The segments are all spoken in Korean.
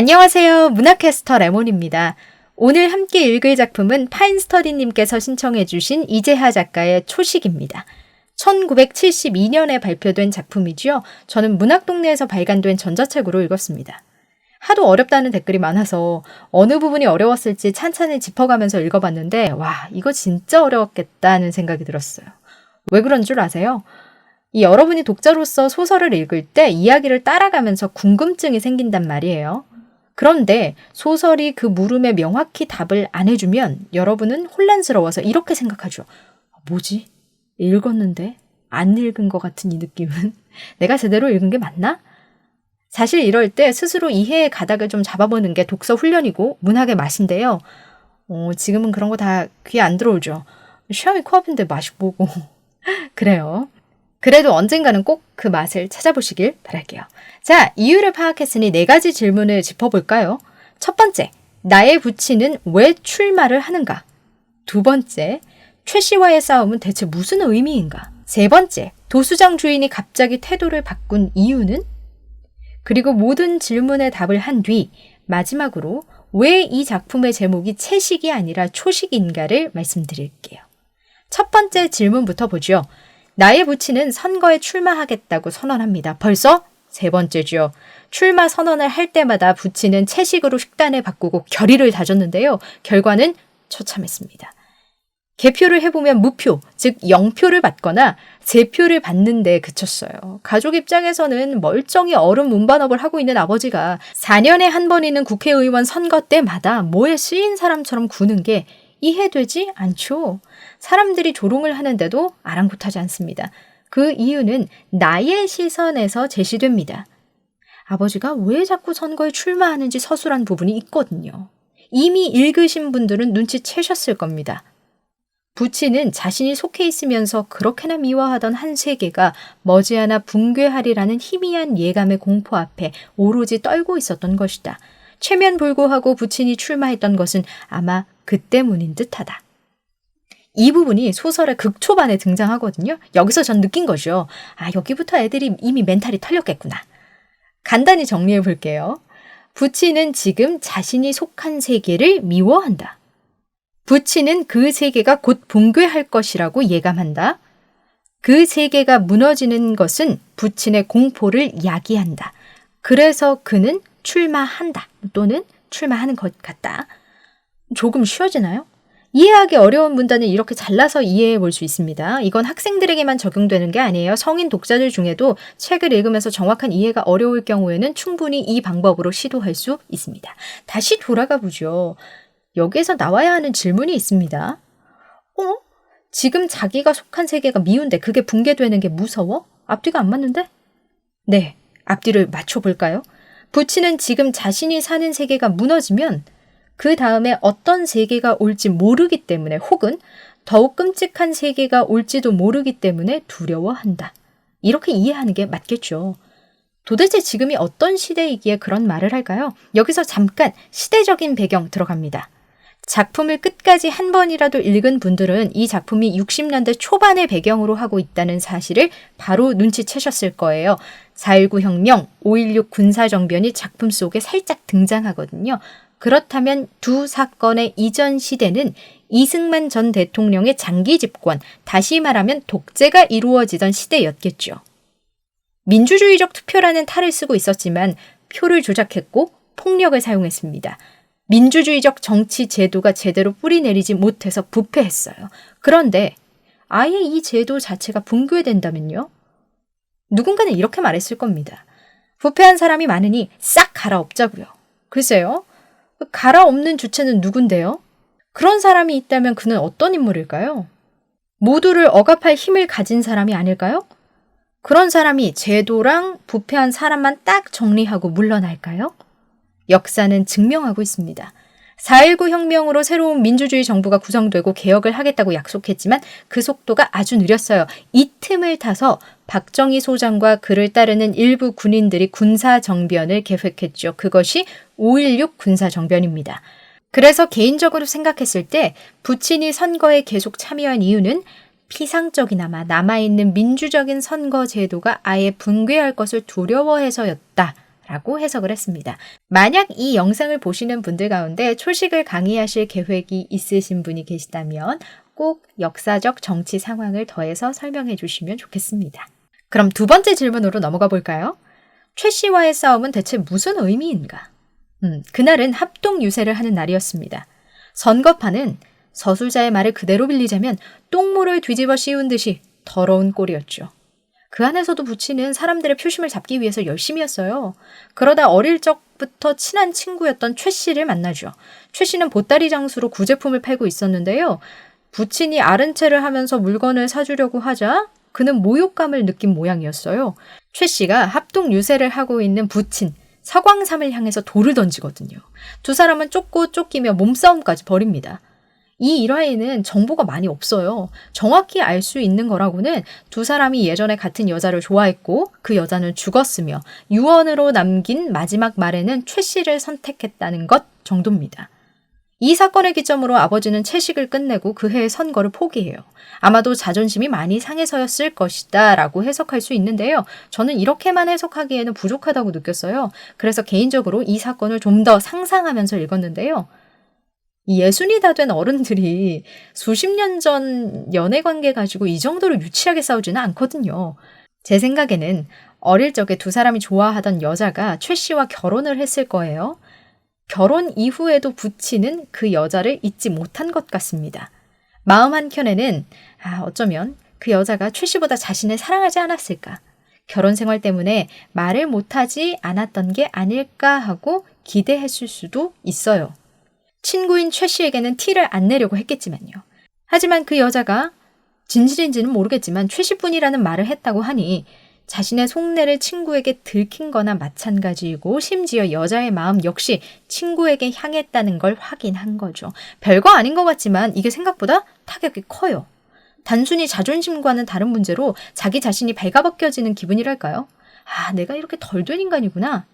안녕하세요. 문학캐스터 레몬입니다. 오늘 함께 읽을 작품은 파인스터디님께서 신청해주신 이재하 작가의 초식입니다. 1972년에 발표된 작품이지요. 저는 문학동네에서 발간된 전자책으로 읽었습니다. 하도 어렵다는 댓글이 많아서 어느 부분이 어려웠을지 찬찬히 짚어가면서 읽어봤는데, 와, 이거 진짜 어려웠겠다는 생각이 들었어요. 왜 그런 줄 아세요? 이 여러분이 독자로서 소설을 읽을 때 이야기를 따라가면서 궁금증이 생긴단 말이에요. 그런데 소설이 그 물음에 명확히 답을 안 해주면 여러분은 혼란스러워서 이렇게 생각하죠. 뭐지? 읽었는데 안 읽은 것 같은 이 느낌은 내가 제대로 읽은 게 맞나? 사실 이럴 때 스스로 이해의 가닥을 좀 잡아보는 게 독서 훈련이고 문학의 맛인데요. 어, 지금은 그런 거 다 귀에 안 들어오죠. 시험이 코앞인데 맛이 보고 그래요. 그래도 언젠가는 꼭 그 맛을 찾아보시길 바랄게요. 자, 이유를 파악했으니 네 가지 질문을 짚어볼까요? 첫 번째, 나의 부친은 왜 출마를 하는가? 두 번째, 최 씨와의 싸움은 대체 무슨 의미인가? 세 번째, 도수장 주인이 갑자기 태도를 바꾼 이유는? 그리고 모든 질문에 답을 한 뒤, 마지막으로 왜 이 작품의 제목이 채식이 아니라 초식인가를 말씀드릴게요. 첫 번째 질문부터 보죠. 나의 부친은 선거에 출마하겠다고 선언합니다. 벌써 세 번째죠. 출마 선언을 할 때마다 부친은 채식으로 식단을 바꾸고 결의를 다졌는데요. 결과는 처참했습니다. 개표를 해보면 무표, 즉 0표를 받거나 제표를 받는데 그쳤어요. 가족 입장에서는 멀쩡히 어른 문반업을 하고 있는 아버지가 4년에 한 번이는 국회의원 선거 때마다 뭐에 쓰인 사람처럼 구는 게 이해되지 않죠. 사람들이 조롱을 하는데도 아랑곳하지 않습니다. 그 이유는 나의 시선에서 제시됩니다. 아버지가 왜 자꾸 선거에 출마하는지 서술한 부분이 있거든요. 이미 읽으신 분들은 눈치채셨을 겁니다. 부친은 자신이 속해 있으면서 그렇게나 미워하던 한 세계가 머지않아 붕괴하리라는 희미한 예감의 공포 앞에 오로지 떨고 있었던 것이다. 최면불구하고 부친이 출마했던 것은 아마 그 때문인 듯하다. 이 부분이 소설의 극초반에 등장하거든요. 여기서 전 느낀 거죠. 아, 여기부터 애들이 이미 멘탈이 털렸겠구나. 간단히 정리해 볼게요. 부치는 지금 자신이 속한 세계를 미워한다. 부치는 그 세계가 곧 붕괴할 것이라고 예감한다. 그 세계가 무너지는 것은 부친의 공포를 야기한다. 그래서 그는 출마한다. 또는 출마하는 것 같다. 조금 쉬워지나요? 이해하기 어려운 문단을 이렇게 잘라서 이해해 볼 수 있습니다. 이건 학생들에게만 적용되는 게 아니에요. 성인 독자들 중에도 책을 읽으면서 정확한 이해가 어려울 경우에는 충분히 이 방법으로 시도할 수 있습니다. 다시 돌아가 보죠. 여기에서 나와야 하는 질문이 있습니다. 어? 지금 자기가 속한 세계가 미운데 그게 붕괴되는 게 무서워? 앞뒤가 안 맞는데? 네, 앞뒤를 맞춰볼까요? 부치는 지금 자신이 사는 세계가 무너지면 그 다음에 어떤 세계가 올지 모르기 때문에 혹은 더욱 끔찍한 세계가 올지도 모르기 때문에 두려워한다. 이렇게 이해하는 게 맞겠죠. 도대체 지금이 어떤 시대이기에 그런 말을 할까요? 여기서 잠깐 시대적인 배경 들어갑니다. 작품을 끝까지 한 번이라도 읽은 분들은 이 작품이 60년대 초반의 배경으로 하고 있다는 사실을 바로 눈치채셨을 거예요. 4.19 혁명, 5.16 군사정변이 작품 속에 살짝 등장하거든요. 그렇다면 두 사건의 이전 시대는 이승만 전 대통령의 장기 집권, 다시 말하면 독재가 이루어지던 시대였겠죠. 민주주의적 투표라는 탈을 쓰고 있었지만 표를 조작했고 폭력을 사용했습니다. 민주주의적 정치 제도가 제대로 뿌리내리지 못해서 부패했어요. 그런데 아예 이 제도 자체가 붕괴된다면요? 누군가는 이렇게 말했을 겁니다. 부패한 사람이 많으니 싹 갈아엎자고요. 글쎄요. 갈아엎는 주체는 누군데요? 그런 사람이 있다면 그는 어떤 인물일까요? 모두를 억압할 힘을 가진 사람이 아닐까요? 그런 사람이 제도랑 부패한 사람만 딱 정리하고 물러날까요? 역사는 증명하고 있습니다. 4.19 혁명으로 새로운 민주주의 정부가 구성되고 개혁을 하겠다고 약속했지만 그 속도가 아주 느렸어요. 이 틈을 타서 박정희 소장과 그를 따르는 일부 군인들이 군사 정변을 계획했죠. 그것이 5.16 군사 정변입니다. 그래서 개인적으로 생각했을 때 부친이 선거에 계속 참여한 이유는 피상적이나마 남아있는 민주적인 선거 제도가 아예 붕괴할 것을 두려워해서였다. 라고 해석을 했습니다. 만약 이 영상을 보시는 분들 가운데 초식을 강의하실 계획이 있으신 분이 계시다면 꼭 역사적 정치 상황을 더해서 설명해 주시면 좋겠습니다. 그럼 두 번째 질문으로 넘어가 볼까요? 최 씨와의 싸움은 대체 무슨 의미인가? 음, 그날은 합동 유세를 하는 날이었습니다. 선거판은 서술자의 말을 그대로 빌리자면 똥물을 뒤집어 씌운 듯이 더러운 꼴이었죠. 그 안에서도 부치는 사람들의 표심을 잡기 위해서 열심히 했어요. 그러다 어릴 적부터 친한 친구였던 최 씨를 만나죠. 최 씨는 보따리 장수로 구제품을 팔고 있었는데요. 부친이 아른 체를 하면서 물건을 사주려고 하자 그는 모욕감을 느낀 모양이었어요. 최 씨가 합동 유세를 하고 있는 부친 서광삼을 향해서 돌을 던지거든요. 두 사람은 쫓고 쫓기며 몸싸움까지 벌입니다. 이 일화에는 정보가 많이 없어요. 정확히 알 수 있는 거라고는 두 사람이 예전에 같은 여자를 좋아했고 그 여자는 죽었으며 유언으로 남긴 마지막 말에는 최 씨를 선택했다는 것 정도입니다. 이 사건을 기점으로 아버지는 채식을 끝내고 그 해의 선거를 포기해요. 아마도 자존심이 많이 상해서였을 것이다 라고 해석할 수 있는데요. 저는 이렇게만 해석하기에는 부족하다고 느꼈어요. 그래서 개인적으로 이 사건을 좀 더 상상하면서 읽었는데요. 예순이 다 된 어른들이 수십 년 전 연애 관계 가지고 이 정도로 유치하게 싸우지는 않거든요. 제 생각에는 어릴 적에 두 사람이 좋아하던 여자가 최 씨와 결혼을 했을 거예요. 결혼 이후에도 부치는 그 여자를 잊지 못한 것 같습니다. 마음 한켠에는 아, 어쩌면 그 여자가 최 씨보다 자신을 사랑하지 않았을까. 결혼 생활 때문에 말을 못하지 않았던 게 아닐까 하고 기대했을 수도 있어요. 친구인 최 씨에게는 티를 안 내려고 했겠지만요. 하지만 그 여자가 진실인지는 모르겠지만 최 씨뿐이라는 말을 했다고 하니 자신의 속내를 친구에게 들킨 거나 마찬가지이고 심지어 여자의 마음 역시 친구에게 향했다는 걸 확인한 거죠. 별거 아닌 것 같지만 이게 생각보다 타격이 커요. 단순히 자존심과는 다른 문제로 자기 자신이 발가벗겨지는 기분이랄까요? 아, 내가 이렇게 덜 된 인간이구나.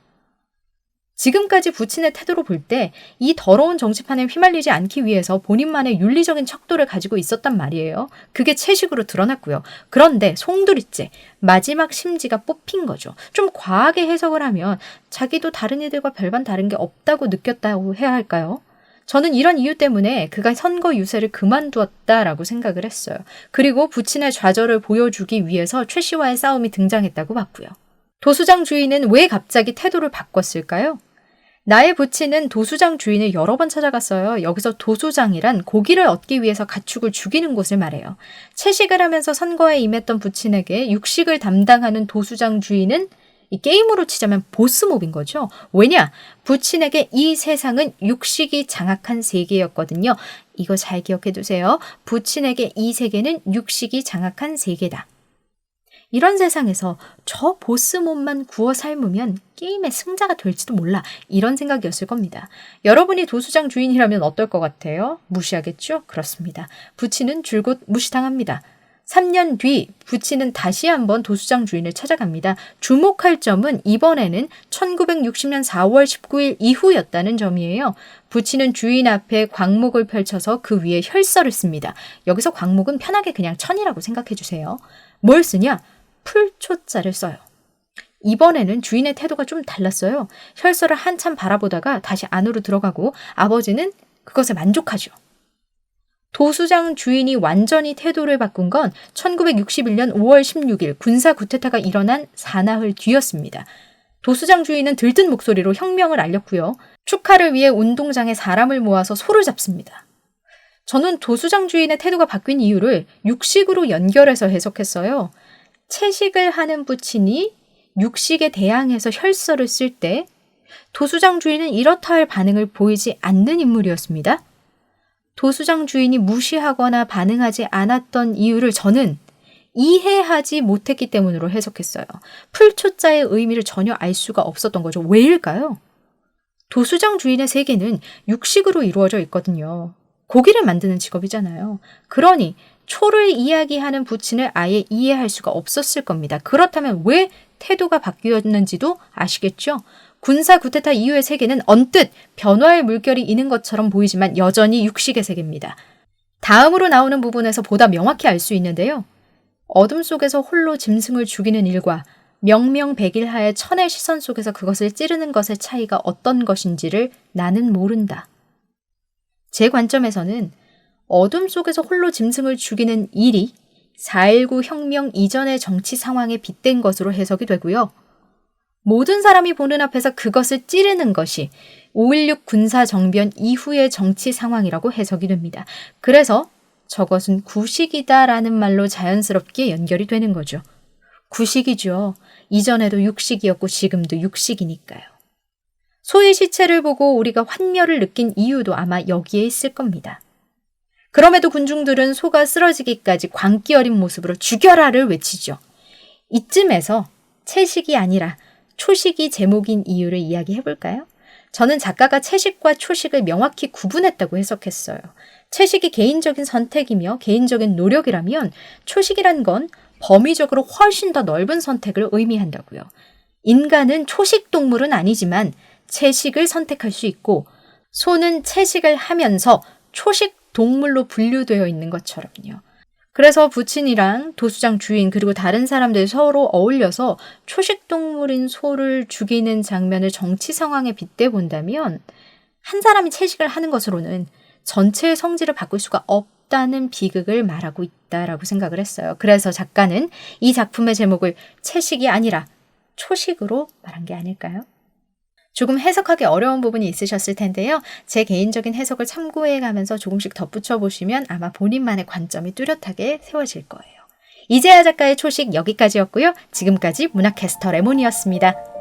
지금까지 부친의 태도로 볼 때 이 더러운 정치판에 휘말리지 않기 위해서 본인만의 윤리적인 척도를 가지고 있었단 말이에요. 그게 채식으로 드러났고요. 그런데 송두리째 마지막 심지가 뽑힌 거죠. 좀 과하게 해석을 하면 자기도 다른 이들과 별반 다른 게 없다고 느꼈다고 해야 할까요? 저는 이런 이유 때문에 그가 선거 유세를 그만두었다라고 생각을 했어요. 그리고 부친의 좌절을 보여주기 위해서 최 씨와의 싸움이 등장했다고 봤고요. 도수장 주인은 왜 갑자기 태도를 바꿨을까요? 나의 부친은 도수장 주인을 여러 번 찾아갔어요. 여기서 도수장이란 고기를 얻기 위해서 가축을 죽이는 곳을 말해요. 채식을 하면서 선거에 임했던 부친에게 육식을 담당하는 도수장 주인은 이 게임으로 치자면 보스몹인 거죠. 왜냐? 부친에게 이 세상은 육식이 장악한 세계였거든요. 이거 잘 기억해 두세요. 부친에게 이 세계는 육식이 장악한 세계다. 이런 세상에서 저 보스 몸만 구워 삶으면 게임의 승자가 될지도 몰라. 이런 생각이었을 겁니다. 여러분이 도수장 주인이라면 어떨 것 같아요? 무시하겠죠? 그렇습니다. 부치는 줄곧 무시당합니다. 3년 뒤 부치는 다시 한번 도수장 주인을 찾아갑니다. 주목할 점은 이번에는 1960년 4월 19일 이후였다는 점이에요. 부치는 주인 앞에 광목을 펼쳐서 그 위에 혈서를 씁니다. 여기서 광목은 편하게 그냥 천이라고 생각해 주세요. 뭘 쓰냐? 풀초자를 써요. 이번에는 주인의 태도가 좀 달랐어요. 혈서를 한참 바라보다가 다시 안으로 들어가고 아버지는 그것에 만족하죠. 도수장 주인이 완전히 태도를 바꾼 건 1961년 5월 16일 군사 구테타가 일어난 사나흘 뒤였습니다. 도수장 주인은 들뜬 목소리로 혁명을 알렸고요. 축하를 위해 운동장에 사람을 모아서 소를 잡습니다. 저는 도수장 주인의 태도가 바뀐 이유를 육식으로 연결해서 해석했어요. 채식을 하는 부친이 육식에 대항해서 혈서를 쓸 때 도수장 주인은 이렇다 할 반응을 보이지 않는 인물이었습니다. 도수장 주인이 무시하거나 반응하지 않았던 이유를 저는 이해하지 못했기 때문으로 해석했어요. 풀초자의 의미를 전혀 알 수가 없었던 거죠. 왜일까요? 도수장 주인의 세계는 육식으로 이루어져 있거든요. 고기를 만드는 직업이잖아요. 그러니 초를 이야기하는 부친을 아예 이해할 수가 없었을 겁니다. 그렇다면 왜 태도가 바뀌었는지도 아시겠죠? 군사 구테타 이후의 세계는 언뜻 변화의 물결이 있는 것처럼 보이지만 여전히 육식의 세계입니다. 다음으로 나오는 부분에서 보다 명확히 알 수 있는데요. 어둠 속에서 홀로 짐승을 죽이는 일과 명명백일하의 천의 시선 속에서 그것을 찌르는 것의 차이가 어떤 것인지를 나는 모른다. 제 관점에서는 어둠 속에서 홀로 짐승을 죽이는 일이 4.19 혁명 이전의 정치 상황에 빗댄 것으로 해석이 되고요. 모든 사람이 보는 앞에서 그것을 찌르는 것이 5.16 군사정변 이후의 정치 상황이라고 해석이 됩니다. 그래서 저것은 구식이다라는 말로 자연스럽게 연결이 되는 거죠. 구식이죠. 이전에도 육식이었고 지금도 육식이니까요. 소의 시체를 보고 우리가 환멸을 느낀 이유도 아마 여기에 있을 겁니다. 그럼에도 군중들은 소가 쓰러지기까지 광기 어린 모습으로 죽여라를 외치죠. 이쯤에서 채식이 아니라 초식이 제목인 이유를 이야기해 볼까요? 저는 작가가 채식과 초식을 명확히 구분했다고 해석했어요. 채식이 개인적인 선택이며 개인적인 노력이라면 초식이란 건 범위적으로 훨씬 더 넓은 선택을 의미한다고요. 인간은 초식 동물은 아니지만 채식을 선택할 수 있고 소는 채식을 하면서 초식 동물로 분류되어 있는 것처럼요. 그래서 부친이랑 도수장 주인 그리고 다른 사람들 서로 어울려서 초식 동물인 소를 죽이는 장면을 정치 상황에 빗대 본다면 한 사람이 채식을 하는 것으로는 전체의 성질을 바꿀 수가 없다는 비극을 말하고 있다라고 생각을 했어요. 그래서 작가는 이 작품의 제목을 채식이 아니라 초식으로 말한 게 아닐까요? 조금 해석하기 어려운 부분이 있으셨을 텐데요. 제 개인적인 해석을 참고해 가면서 조금씩 덧붙여 보시면 아마 본인만의 관점이 뚜렷하게 세워질 거예요. 이재하 작가의 초식 여기까지였고요. 지금까지 문학캐스터 레몬이었습니다.